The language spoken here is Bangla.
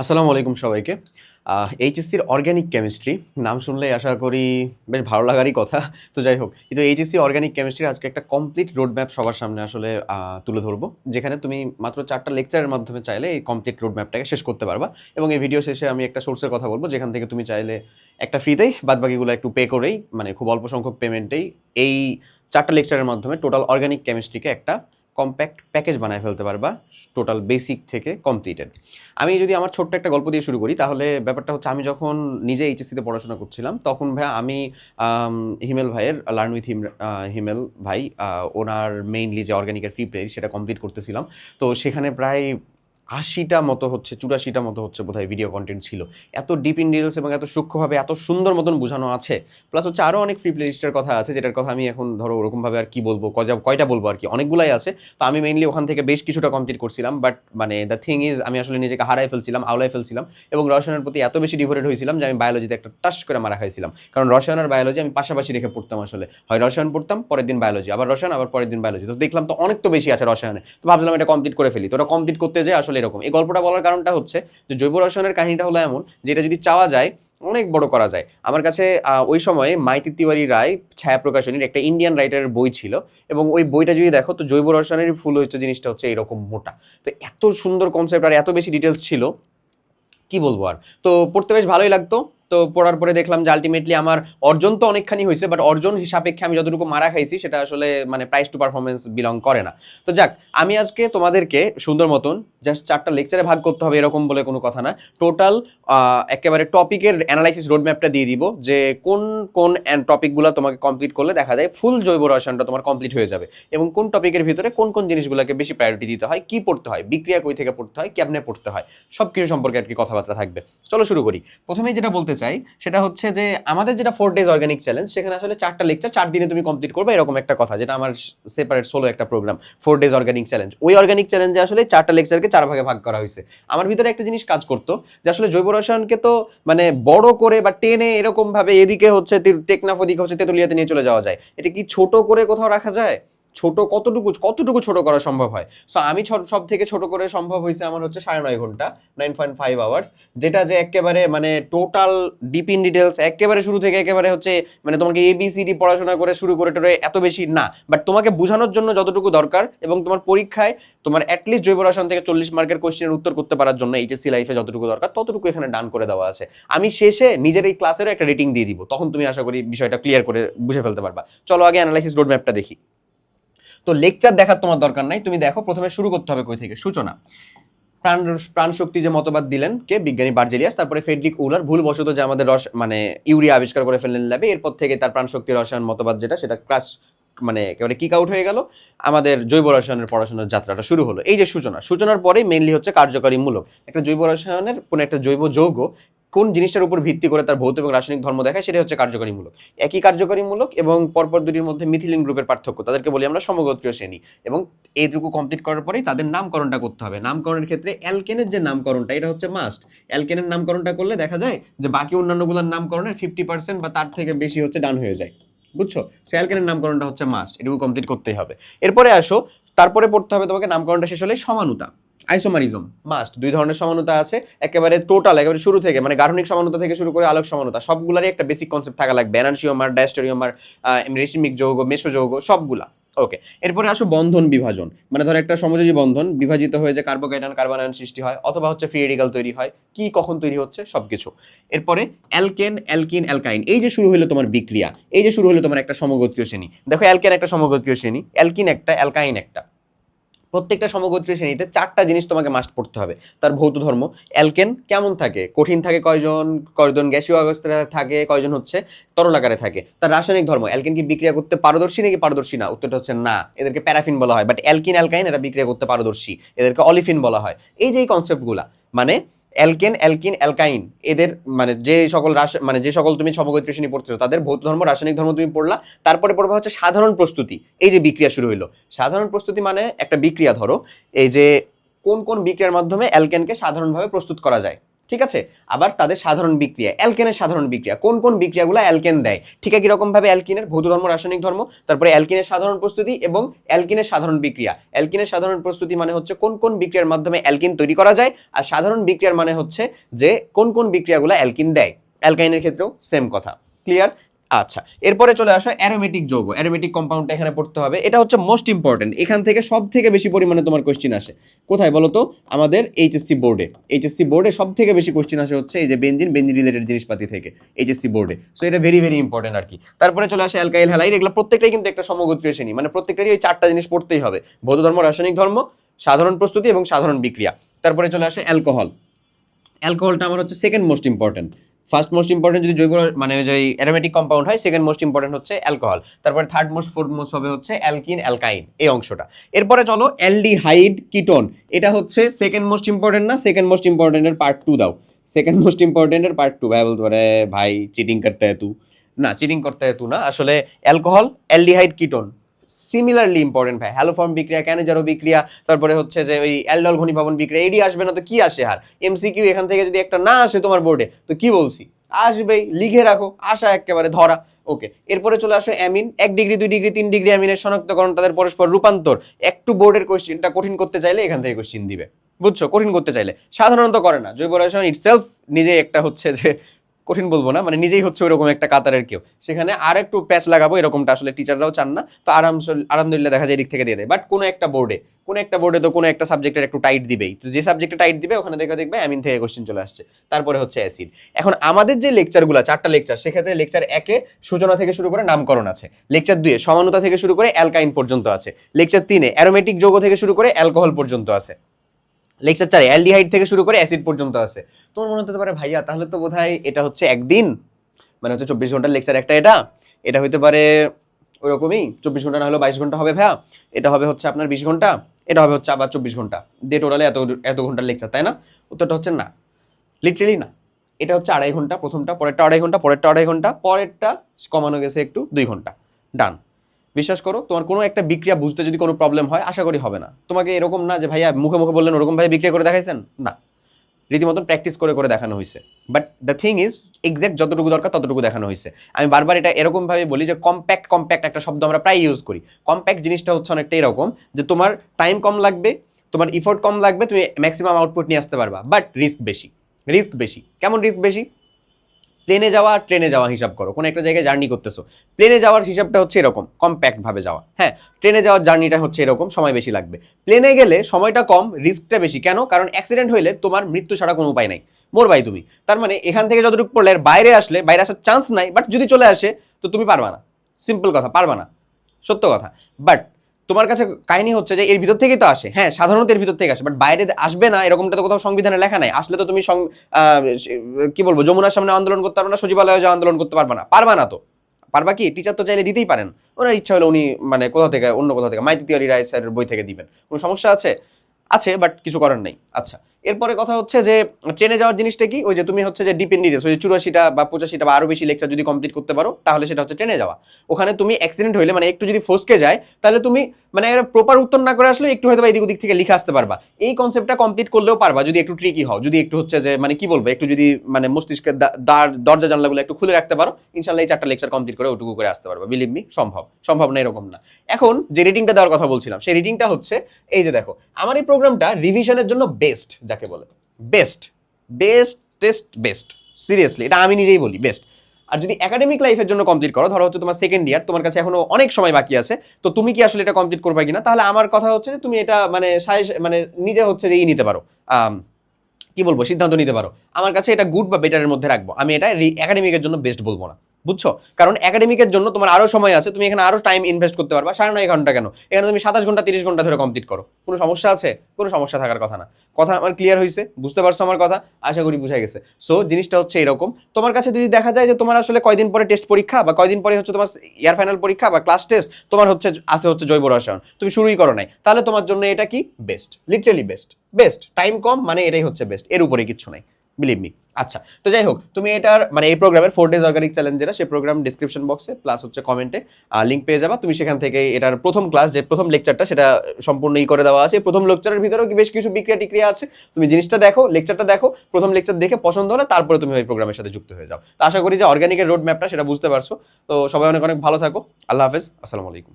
আসসালামু আলাইকুম সবাইকে। এইচএসসির অর্গ্যানিক কেমিস্ট্রি নাম শুনলেই আশা করি বেশ ভালো লাগারই কথা। তো যাই হোক কিন্তু এইচএসসি অর্গ্যানিক কেমিস্ট্রি আজকে একটা কমপ্লিট রোডম্যাপ সবার সামনে আসলে তুলে ধরবো। যেখানে তুমি মাত্র চারটা লেকচারের মাধ্যমে চাইলে এই কমপ্লিট রোডম্যাপটাকে শেষ করতে পারবা এবং এই ভিডিও শেষে আমি একটা সোর্সের কথা বলব, যেখান থেকে তুমি চাইলে একটা ফ্রিতেই বাদ বাকিগুলো একটু পে করেই মানে খুব অল্প সংখ্যক পেমেন্টেই এই চারটা লেকচারের মাধ্যমে টোটাল অর্গ্যানিক কেমিস্ট্রিকে একটা কম্প্যাক্ট প্যাকেজ বানায় ফেলতে পারবা টোটাল বেসিক থেকে কমপ্লিটেড আমি যদি আমার ছোট্ট একটা গল্প দিয়ে শুরু করি, তাহলে ব্যাপারটা হচ্ছে আমি যখন নিজে এইচএসসিতে পড়াশোনা করছিলাম, তখন ভাই আমি হিমেল ভাইয়ের লার্ন উইথ হিম হিমেল ভাই ওনার মেইনলি যে অর্গ্যানিকের ফ্রি প্লেস সেটা কমপ্লিট করতেছিলাম। তো সেখানে প্রায় আশিটা মতো হচ্ছে, চুরাশিটা মতো হচ্ছে বোধহয় ভিডিও কন্টেন্ট ছিল। এত ডিপ ইন ডিটেলস এবং এত সূক্ষ্মভাবে এত সুন্দর মতন বোঝানো আছে। প্লাস হচ্ছে আরও অনেক ফ্রি প্লেলিস্টের কথা আছে, যেটার কথা আমি এখন ধরো ওরকমভাবে আর কি বলব, কয়টা বলব আর কি? অনেকগুলাই আছে। তো আমি মেইনলি ওখান থেকে বেশ কিছুটা কমপ্লিট করছিলাম বাট মানে দ্য থিং ইজ আমি আসলে নিজেকে হারাই ফেলছিলাম আওলাই ফেলছিলাম এবং রসায়নের প্রতি এত বেশি ডিভোটেড হয়েছিলাম যে আমি বায়োলজিতে একটা টাচ করে মারা খাইছিলাম। কারণ রসায়ন আর বায়োলজি আমি পাশাপাশি রেখে পড়তাম আসলে। হয় রসায়ন পড়তাম, পরের দিন বায়োলজি আবার রসায়ন, আবার পরের দিন বায়োলজি তো দেখলাম তো অনেক তো বেশি আছে রসায়নে। তো ভাবলাম এটা কমপ্লিট করে ফেলি। তো ওটা কমপ্লিট করতে যায় আসলে এরকম। এই গল্পটা বলার কারণটা হচ্ছে যে জৈব রসায়নের কাহিনীটা হলো এমন যেটা যদি চাওয়া যায়, অনেক বড় করা যায়। আমার কাছে ওই সময়ে মাইতি তিওয়ারি রায় ছায়া প্রকাশনীর একটা ইন্ডিয়ান রাইটারের বই ছিল এবং ওই বইটা যদি দেখো তো জৈব রসায়নের ফুল হচ্ছে জিনিসটা হচ্ছে এরকম মোটা। তো এত সুন্দর কনসেপ্ট আর এত বেশি ডিটেলস ছিল, কি বলব আর? তো পড়তে বেশ ভালোই লাগতো। তো পড়ার পরে দেখলাম যে আলটিমেটলি আমার অর্জন তো অনেকখানি হয়েছে বাট অর্জন হিসাপেক্ষে আমি যতটুকু মারা খাইছি সেটা আসলে মানে প্রাইস টু পারফরমেন্স বিলং করে না। তো যাক, আমি আজকে তোমাদেরকে সুন্দর মতন জাস্ট চারটা লেকচারে ভাগ করতে হবে এরকম বলে কোনো কথা না। টোটাল একেবারে টপিকের অ্যানালাইসিস রোডম্যাপটা দিয়ে দিব যে কোন কোন টপিকগুলো তোমাকে কমপ্লিট করলে দেখা যায় ফুল জৈব রসায়নটা তোমার কমপ্লিট হয়ে যাবে এবং কোন টপিকের ভিতরে কোন কোন জিনিসগুলোকে বেশি প্রায়োরিটি দিতে হয়, কি পড়তে হয়, বিক্রিয়া কই থেকে পড়তে হয়, কেমনে পড়তে হয় সব কিছু সম্পর্কে আর কি কথাবার্তা থাকবে। চলো শুরু করি। প্রথমেই যেটা বলতে চাই, সেটা হচ্ছে যে আমাদের যেটা ফোর ডেজ অর্গানিক চ্যালেঞ্জ সেখানে আসলে চারটা লেকচার চার দিনে তুমি কমপ্লিট করবে, এরকম একটা কথা, যেটা আমার সেপারেট সোলো একটা programme four days organic challenge ওই অর্গানিক চ্যালেঞ্জে আসলে চারটা লেকচারকে চার ভাগে ভাগ করা হয়েছে। আমার ভিতরে একটা জিনিস কাজ করতো, যে আসলে জৈব রসায়নকে তো মানে বড় করে বা টেনে এরকম ভাবে এদিকে হচ্ছে টেকনাফ ওদিকে হচ্ছে তেতুলিয়াতে নিয়ে চলে যাওয়া যায়। এটা কি ছোট করে কোথাও রাখা যায়? ছোট কতটুকু কতটুকু ছোট করা সম্ভব হয়? সো আমি সব থেকে ছোট করে সম্ভব হয়েছে আমার হচ্ছে সাড়ে নয় ঘণ্টা নাইন পয়েন্ট ফাইভ আওয়ার্স যেটা যে একেবারে মানে টোটাল ডিপ ইন ডিটেলস একেবারে শুরু থেকে একেবারে হচ্ছে মানে তোমাকে এবিসিডি পড়াশোনা করে শুরু করে টোরে এত বেশি না। বাট তোমাকে বোঝানোর জন্য যতটুকু দরকার এবং তোমার পরীক্ষায় তোমার অ্যাটলিস্ট জৈব রসায়ন থেকে চল্লিশ মার্কের কোশ্চেনের উত্তর করতে পারার জন্য এইচএসসি লাইফে যতটুকু দরকার, ততটুকু এখানে ডান করে দেওয়া আছে। আমি শেষে নিজের এই ক্লাসেরও একটা রেটিং দিয়ে দিব, তখন তুমি আশা করি বিষয়টা ক্লিয়ার করে বুঝে ফেলতে পারবা। চলো আগে অ্যানালাইসিস রোড ম্যাপটা দেখি। তো লেকচার দেখার তোমার দরকার নাই। তুমি দেখো, প্রথমে শুরু করতে হবে কই থেকে? সূচনা। প্রাণ প্রাণ শক্তি যে মতবাদ দিলেন, কে? বিজ্ঞানী বার্জেলিয়াস, তারপরে ফেডরিক উলার, ভুলবশত যে আমাদের রস মানে ইউরিয়া আবিষ্কার করে ফেললেন ল্যাবে, এরপর থেকে তার প্রাণ শক্তি রসায়ন মতবাদ যেটা, সেটা ক্লাস মানে একেবারে কিক আউট হয়ে গেল। আমাদের জৈব রসায়নের পড়াশোনার যাত্রাটা শুরু হলো। এই যে সূচনা, সূচনার পরেই মেনলি হচ্ছে কার্যকরী মূলক। একটা জৈব রসায়নের কোনো একটা জৈব যৌগ কোন জিনিসটার উপর ভিত্তি করে তার ভৌত এবং রাসায়নিক ধর্ম দেখায় সেটা হচ্ছে কার্যকরীমূলক। একই কার্যকরীমূলক এবং পরপর দুটির মধ্যে মিথিলিন গ্রুপের পার্থক্য, তাদেরকে বলি আমরা সমগোত্রীয় শ্রেণি। এবং এইটুকু কমপ্লিট করার পরেই তাদের নামকরণটা করতে হবে। নামকরণের ক্ষেত্রে অ্যালকেনের যে নামকরণটা, এটা হচ্ছে মাস্ট অ্যালকেনের নামকরণটা করলে দেখা যায় যে বাকি অন্যান্যগুলোর নামকরণের ফিফটি পার্সেন্ট বা তার থেকে বেশি হচ্ছে ডান হয়ে যায়। বুঝছ? অ্যালকেনের নামকরণটা হচ্ছে মাস্ট এটুকু কমপ্লিট করতেই হবে। এরপরে আসো, তারপরে পড়তে হবে তোমাকে নামকরণটা শেষ হলে সমানুতা। আইসোমারিজম মাস্ট দুই ধরনের সমানতা আছে, একেবারে টোটাল একেবারে শুরু থেকে মানে গাঠনিক সমানতা থেকে শুরু করে আলোক সমানতা, সবগুলারই একটা বেসিক কনসেপ্ট থাকা লাগবে এনার্জিওমার ডায়াস্টোরিওমার রেশমিক যৌগ মেসো যৌগ সবগুলা ওকে এরপরে আসো বন্ধন বিভাজন মানে ধর একটা সমযোজী বন্ধন বিভাজিত হয়ে যে কার্বোকাইটান কার্বনায়ন সৃষ্টি হয়, অথবা হচ্ছে ফ্রি রেডিকাল তৈরি হয়, কি কখন তৈরি হচ্ছে, সবকিছু। এরপরে অ্যালকেন অ্যালকিন অ্যালকাইন এই যে শুরু হলো তোমার বিক্রিয়া, এই যে শুরু হলো তোমার একটা সমগোত্রীয় শ্রেণি, দেখো অ্যালকেন একটা সমগোত্রীয় শ্রেণি অ্যালকিন একটা অ্যালকাইন একটা প্রত্যেকটা সমগোত্রী শ্রেণীতে চারটা জিনিস তোমাকে মাস্ট পড়তে হবে। তার ভৌত ধর্ম, অ্যালকেন কেমন থাকে? কঠিন থাকে কয়জন? কয়জন গ্যাসীয় অবস্থায় থাকে? কয়জন হচ্ছে তরল আকারে থাকে? তার রাসায়নিক ধর্ম অ্যালকেন কি বিক্রিয়া করতে পারদর্শী নাকি পারদর্শী না? উত্তরটা হচ্ছে না। এদেরকে প্যারাফিন বলা হয়। বাট অ্যালকিন, অ্যালকাইন এটা বিক্রিয়া করতে পারদর্শী। এদেরকে অলিফিন বলা হয়। এই যে এই কনসেপ্টগুলা মানে অ্যালকেন, অ্যালকিন, অ্যালকাইন। এদের মানে যে সকল রাসা মানে যে সকল তুমি সমগোত্রী শ্রেণি পড়তেছো, তাদের ভৌত ধর্ম, রাসায়নিক ধর্ম তুমি পড়লা, তারপরে পড়বা হচ্ছে সাধারণ প্রস্তুতি। এই যে বিক্রিয়া শুরু হইল। সাধারণ প্রস্তুতি মানে একটা বিক্রিয়া ধরো, এই যে কোন কোন বিক্রিয়ার মাধ্যমে অ্যালকেনকে সাধারণভাবে প্রস্তুত করা যায়। ঠিক আছে? আবার তাদের সাধারণ বিক্রিয়া, অ্যালকেনের সাধারণ বিক্রিয়া। কোন কোন বিক্রিয়াগুলো অ্যালকেন দেয়? ঠিক একই রকম ভাবে অ্যালকিনের? ভৌত ধর্ম, রাসায়নিক ধর্ম, তারপরে অ্যালকিনের সাধারণ প্রস্তুতি এবং অ্যালকিনের সাধারণ বিক্রিয়া। অ্যালকিনের সাধারণ প্রস্তুতি মানে হচ্ছে কোন কোন বিক্রিয়ার মাধ্যমে অ্যালকিন তৈরি করা যায়, আর সাধারণ বিক্রিয়ার মানে হচ্ছে যে কোন কোন বিক্রিয়াগুলো অ্যালকিন দেয়। অ্যালকাইনের ক্ষেত্রেও সেম কথা। ক্লিয়ার? আচ্ছা এরপরে চলে আসো অ্যারোমেটিক যৌগ। অ্যারোমেটিক কম্পাউন্ডটা এখানে পড়তে হবে। এটা হচ্ছে মোস্ট ইম্পর্টেন্ট এখান থেকে সব থেকে বেশি পরিমাণে তোমার কোশ্চিন আসে। কোথায় বলো তো? আমাদের এইচএসসি বোর্ডে এইচএসসি বোর্ডে সব থেকে বেশি কোশ্চিন আসে হচ্ছে এই যে বেঞ্জিন বেঞ্জিন রিলেটেড জিনিসপাতি থেকে এইচএসসি বোর্ডে সো এটা ভেরি ভেরি ইম্পর্টেন্ট আর কি। তারপরে চলে আসে অ্যালকাইল হ্যালাইড এগুলো প্রত্যেকটাই কিন্তু একটা সমগোত্রীয় শ্রেণি। মানে প্রত্যেকটারই ওই চারটা জিনিস পড়তেই হবে। বৌদ্ধ ধর্ম, রাসায়নিক ধর্ম, সাধারণ প্রস্তুতি এবং সাধারণ বিক্রিয়া। তারপরে চলে আসে অ্যালকোহল অ্যালকোহলটা আমার হচ্ছে second most important first most important যদি জৈব মানে যে অ্যারোমেটিক কম্পাউন্ড হয় সেকেন্ড মোস্ট ইম্পর্টেন্ট হচ্ছে অ্যালকোহল তারপরে থার্ড মোস্ট ফোর্থ মোস্ট হবে হচ্ছে অ্যালকিন অ্যালকাইন এই অংশটা। এরপরে চলো অ্যালডিহাইড কিটোন এটা হচ্ছে সেকেন্ড মোস্ট ইম্পর্টেন্ট না? সেকেন্ড মোস্ট ইম্পর্টেন্টের পার্ট টু দাও। সেকেন্ড মোস্ট ইম্পর্টেন্টের পার্ট টু ভাই বলতে পারে, ভাই চিটিং করতে হয় তু। না চিটিং করতে হয় তু না। আসলে alcohol aldehyde ketone similarly important ভাই। হ্যালোফর্ম বিক্রিয়া ক্যানেজারো বিক্রিয়া? তারপরে হচ্ছে যে ওই অ্যালডল ঘনীভবন বিক্রিয়া এডি আসবে না তো কি আসে আর এমসিকিউ এখান থেকে যদি একটা না আসে তোমার বোর্ডে তো কি বলছি? আসবেই, লিখে রাখো, আশা একেবারে ধরা। ওকে এরপরে চলে আসো অ্যামিন এক ডিগ্রি দুই ডিগ্রি তিন ডিগ্রি অ্যামিনের শনাক্তকরণ, তাদের পরস্পর রূপান্তর। একটু বোর্ডের কোশ্চেনটা কঠিন করতে চাইলে এখান থেকে কোশ্চেন দিবে। বুঝছ? কঠিন করতে চাইলে। সাধারণত করে না। জৈব রসায়ন ইটসেলফ নিজে একটা হচ্ছে যে কঠিন বলব না মানে নিজেই হচ্ছে ওইরকম একটা কাতারের কেউ। সেখানে আর একটু প্যাচ লাগাবো, এরকমটা আসলে টিচাররাও চান না। তো আরাম আলহামদুলিল্লাহ দেখা যায় এদিক থেকে দিয়ে দেয়। বাট কোনো একটা বোর্ডে কোনো একটা বোর্ডে তো কোনো একটা সাবজেক্টের একটু টাইট দিবেই। তো যে সাবজেক্টে টাইট দিবে, ওখানে দেখে দেখবে অ্যামিন থেকে কোশ্চেন চলে আসছে। তারপরে হচ্ছে অ্যাসিড এখন আমাদের যে লেকচারগুলো চারটা লেকচার সেক্ষেত্রে লেকচার একে সূচনা থেকে শুরু করে নামকরণ আছে। লেকচার দুয়ে সমানতা থেকে শুরু করে অ্যালকাইন পর্যন্ত আছে। লেকচার তিনে অ্যারোমেটিক যৌগ থেকে শুরু করে অ্যালকোহল পর্যন্ত আছে। লেকচার চারে অ্যালডিহাইড থেকে শুরু করে অ্যাসিড পর্যন্ত আছে। তোমার মনে হতে পারে, ভাইয়া, তাহলে তো বোধহয় এটা হচ্ছে একদিন? মানে হচ্ছে চব্বিশ ঘণ্টার লেকচার একটা এটা। এটা হইতে পারে ওরকমই, চব্বিশ ঘণ্টা না হলেও বাইশ ঘণ্টা হবে ভাইয়া। এটা হবে হচ্ছে আপনার বিশ ঘণ্টা, এটা হবে হচ্ছে আবার চব্বিশ ঘণ্টা। দিয়ে টোটালে এত এত ঘণ্টার লেকচার তাই না? উত্তরটা হচ্ছে না। লিটারেলি না। এটা হচ্ছে আড়াই ঘণ্টা প্রথমটা, পরেরটা আড়াই ঘণ্টা, পরেরটা আড়াই ঘণ্টা, পরেরটা কমানো গেছে একটু দুই ঘণ্টা। ডান বিশ্বাস করো, তোমার কোনো একটা বিক্রিয়া বুঝতে যদি কোনো প্রবলেম হয়, আশা করি হবে না। তোমাকে এরকম না যে, ভাইয়া মুখে মুখে বললেন, ওরকম ভাই বিক্রিয়া করে দেখাইছেন? না। রীতিমতন প্র্যাকটিস করে করে দেখানো হয়েছে but the thing is exact যতটুকু দরকার, ততটুকু দেখানো হয়েছে আমি বারবার এটা এরকমভাবে বলি যে কম্প্যাক্ট কম্প্যাক্ট একটা শব্দ আমরা প্রায় ইউজ করি। কম্প্যাক্ট জিনিসটা হচ্ছে অনেকটা এরকম যে, তোমার টাইম কম লাগবে, তোমার ইফোর্ট কম লাগবে, তুমি ম্যাক্সিমাম আউটপুট নিয়ে আসতে পারবা। বাট রিস্ক বেশি। রিস্ক বেশি। কেমন রিস্ক বেশি? প্লেনে যাওয়া ট্রেনে যাওয়া হিসাব করো। কোনো একটা জায়গায় জার্নি করতেছো। প্লেনে যাওয়ার হিসাবটা হচ্ছে এরকম কম্প্যাক্ট ভাবে যাওয়া। হ্যাঁ ট্রেনে যাওয়ার জার্নিটা হচ্ছে এরকম, সময় বেশি লাগবে। প্লেনে গেলে সময়টা কম রিস্কটা বেশি। কেন? কারণ অ্যাক্সিডেন্ট হইলে তোমার মৃত্যু ছাড়া কোনো উপায় নাই। মরবাই তুমি। তার মানে এখান থেকে যতটুকু পড়লে, বাইরে আসলে, বাইরে আসার চান্স নাই বাট যদি চলে আসে, তো তুমি পারবা না। সিম্পল কথা, পারবা না। সত্য কথা। বাট তোমার কাছে কাহিনী হচ্ছে যে এর ভিতর থেকেই তো আসে। হ্যাঁ সাধারণত এর ভিতর থেকে আসে বাট বাইরে আসবে না, এরকমটা তো কোথাও সংবিধানে লেখা নাই। আসলে তো তুমি কি বলব, যমুনার সামনে আন্দোলন করতে পারবে না, সচিবালয়ে যে আন্দোলন করতে পারবে না, পারবা না তো। পারবা কি? টিচার তো চাইলে দিতেই পারেন। ওনার ইচ্ছা হলে উনি মানে কোথাও থেকে, অন্য কোথাও থেকে মাইতি তিওয়ারি রায় স্যারের বই থেকে দিবেন। কোনো সমস্যা আছে? আছে বাট কিছু করার নেই। আচ্ছা এরপরে কথা হচ্ছে যে, ট্রেনে যাওয়ার জিনিসটা কি? ওই যে তুমি হচ্ছে যে ডিপেন্ডিডেন্স ওই যে চুরাশিটা বা পঁচাশিটা বা আরও বেশি লেকচার যদি কমপ্লিট করতে পারো, তাহলে সেটা হচ্ছে ট্রেনে যাওয়া। ওখানে তুমি অ্যাক্সিডেন্ট হইলে মানে একটু যদি ফসকে যায়, তাহলে তুমি মানে প্রপার উত্তর না করে আসলে একটু হয়তো বা এদিক ওদিক থেকে লিখে আসতে পারবা। এই কনসেপ্টটা কমপ্লিট করলেও পারবা, যদি একটু ট্রিকি হও, যদি একটু হচ্ছে যে মানে কি বলব, একটু যদি মানে মস্তিষ্কের দরজা জানলাগুলো একটু খুলে রাখতে পারো, ইনশাল্লাহ এই চারটা লেকচার কমপ্লিট করে ওটুকু করে আসতে পারবা। বিলিভ মি সম্ভব। সম্ভব না এরকম না। এখন যে রিডিংটা দেওয়ার কথা বলছিলাম, সেই রিডিংটা হচ্ছে, এই যে দেখো, আমার এই প্রোগ্রামটা রিভিশনের জন্য বেস্ট যাকে বলে? Best best test best seriously এটা আমি নিজেই বলি বেস্ট আর যদি একাডেমিক লাইফের জন্য কমপ্লিট করো, ধরো হচ্ছে তোমার সেকেন্ড ইয়ার তোমার কাছে এখনও অনেক সময় বাকি আছে, তো তুমি কি আসলে এটা কমপ্লিট করবে কিনা? তাহলে আমার কথা হচ্ছে যে তুমি এটা মানে মানে নিজে হচ্ছে যে ই নিতে পারো। কি বলব? সিদ্ধান্ত নিতে পারো। আমার কাছে এটা গুড বা বেটারের মধ্যে রাখব। আমি এটা একাডেমিকের জন্য বেস্ট বলব না। বুঝছ? কারণ একাডেমিকের জন্য তোমার আরও সময় আছে, তুমি এখানে আরও টাইম ইনভেস্ট করতে পারবা। সাড়ে নয় ঘণ্টা কেন? এখানে তুমি সাতাশ ঘণ্টা, তিরিশ ঘণ্টা ধরে কমপ্লিট করো। কোনো সমস্যা আছে? কোনো সমস্যা থাকার কথা না। কথা আমার ক্লিয়ার হয়েছে বুঝতে পারছ আমার কথা? আশা করি বুঝা গেছে। সো জিনিসটা হচ্ছে এরকম। তোমার কাছে যদি দেখা যায় যে তোমার আসলে কয়দিন পরে টেস্ট পরীক্ষা বা কয়দিন পরে হচ্ছে তোমার ইয়ার ফাইনাল পরীক্ষা বা ক্লাস টেস্ট তোমার হচ্ছে আছে হচ্ছে জৈব রসায়ন, তুমি শুরুই করো নাই, তাহলে তোমার জন্য এটা কি? Best literally best best time কম মানে এটাই হচ্ছে বেস্ট এর উপরে কিছু নাই। বিলিভ মি আচ্ছা তো যাই হোক তুমি এটার মানে এই প্রোগ্রামের ফোর ডেজ অর্গানিক চ্যালেঞ্জ যেটা, সেই প্রোগ্রাম ডিসক্রিপশন বক্সে প্লাস হচ্ছে কমেন্টে লিঙ্ক পেয়ে যাবা। তুমি সেখান থেকে এটার প্রথম ক্লাস যে প্রথম লেকচারটা সেটা সম্পূর্ণ ই করে দেওয়া আছে। প্রথম লেকচারের ভিতরেও বেশ কিছু বিক্রিয়া টিক্রিয়া আছে? তুমি জিনিসটা দেখো লেকচারটা দেখো, প্রথম লেকচার দেখে পছন্দ হলে তারপরে তুমি ওই প্রোগ্রামের সাথে যুক্ত হয়ে যাও। তো আশা করি যে অর্গানিকের রোড ম্যাপটা সেটা বুঝতে পারছ। তো সবাই অনেক অনেক ভালো থাকো। আল্লাহ হাফেজ। আসসালামু আলাইকুম।